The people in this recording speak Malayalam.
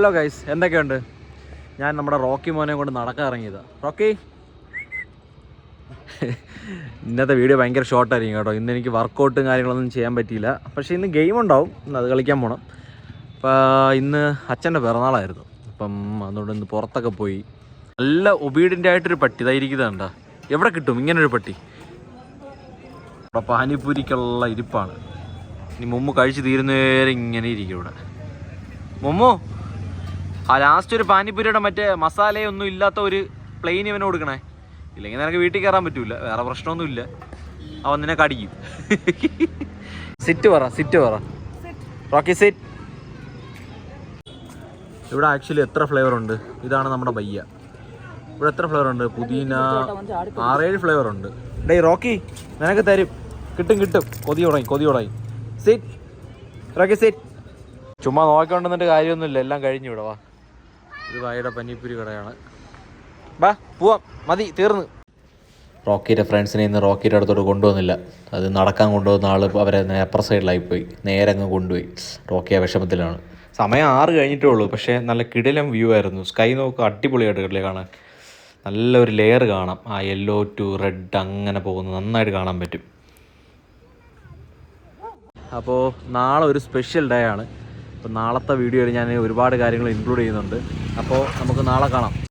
ഹലോ ഗൈസ് എന്തൊക്കെയുണ്ട്? ഞാൻ നമ്മുടെ റോക്കി മോനെ കൊണ്ട് നടക്കാൻ ഇറങ്ങിയതാണ് റോക്കി? ഇന്നത്തെ വീഡിയോ ഭയങ്കര ഷോർട്ടായിരിക്കും കേട്ടോ. ഇന്ന് എനിക്ക് വർക്കൗട്ടും കാര്യങ്ങളൊന്നും ചെയ്യാൻ പറ്റിയില്ല. പക്ഷേ ഇന്ന് ഗെയിം ഉണ്ടാവും. ഇന്ന് അത് കളിക്കാൻ പോകണം അപ്പോൾ ഇന്ന് അച്ഛന്റെ പിറന്നാളായിരുന്നു. അപ്പം അതുകൊണ്ട് ഇന്ന് പുറത്തൊക്കെ പോയി. നല്ല ഒബീഡിയന്റ് ആയിട്ടൊരു പട്ടി ഇതായിരിക്കുന്നതാണ്ടാ എവിടെ കിട്ടും? ഇങ്ങനൊരു പട്ടി. ഇവിടെ പാനിപ്പൂരിക്കുള്ള ഇരിപ്പാണ്. ഇനി മുമ്പ് കഴിച്ച് തീരുന്നവരെ ഇങ്ങനെ ഇരിക്കും ഇവിടെ. മുമ്മു? ആ ലാസ്റ്റ് ഒരു പാനിപ്പൂരിയുടെ മറ്റേ മസാലയൊന്നും ഇല്ലാത്ത ഒരു പ്ലെയിൻ ഇവനെ കൊടുക്കണേ. ഇല്ലെങ്കിൽ നിനക്ക് വീട്ടിൽ കയറാൻ പറ്റൂല. വേറെ പ്രശ്നമൊന്നുമില്ല. അവൻ നിന്നെ കടിക്കും. സിറ്റ് പറ സിറ്റ് പറ. റോക്കി സിറ്റ് ഇവിടെ ആക്ച്വലി എത്ര ഫ്ലേവർ ഉണ്ട്? ഇതാണ് നമ്മുടെ ബയ്യ. ഇവിടെ എത്ര ഫ്ലേവർ ഉണ്ട്? പുതിന ആറേഴ് ഫ്ലേവർ ഉണ്ട്. ഡേ റോക്കി നിനക്ക് തരും. കിട്ടും കിട്ടും. കൊതി തുടങ്ങി കൊതി തുടങ്ങി. സിറ്റ് റോക്കി സിറ്റ് ചുമ്മാ നോക്കിക്കൊണ്ടെന്നിട്ട് കാര്യമൊന്നുമില്ല. എല്ലാം കഴിഞ്ഞു ഇവിടെ വാ. ഇത് വായയുടെ പനിപ്പുരി കടയാണ്. ബാ പോവാം. മതി തീർന്നു. റോക്കിയുടെ ഫ്രണ്ട്സിനെ ഇന്ന് റോക്കിയുടെ അടുത്തോട്ട് കൊണ്ടുവന്നില്ല. അത് നടക്കാൻ കൊണ്ടുവന്ന ആൾ അവരെ അപ്പർ സൈഡിലായി പോയി. നേരെ അങ്ങ് കൊണ്ടുപോയി. റോക്കി ആ വിഷമത്തിലാണ്. സമയം ആറ് കഴിഞ്ഞിട്ടേ ഉള്ളൂ. പക്ഷേ നല്ല കിടിലം വ്യൂ ആയിരുന്നു. സ്കൈ നോക്ക് അടിപൊളിയായിട്ട് കിട്ടില്ല കാണാൻ. നല്ലൊരു ലെയർ കാണാം. ആ യെല്ലോ ടു റെഡ് അങ്ങനെ പോകുന്നത് നന്നായിട്ട് കാണാൻ പറ്റും. അപ്പോൾ നാളെ ഒരു സ്പെഷ്യൽ ഡേ ആണ്. അപ്പോൾ നാളത്തെ വീഡിയോയിൽ ഞാൻ ഒരുപാട് കാര്യങ്ങൾ ഇൻക്ലൂഡ് ചെയ്യുന്നുണ്ട്. അപ്പോൾ നമുക്ക് നാളെ കാണാം.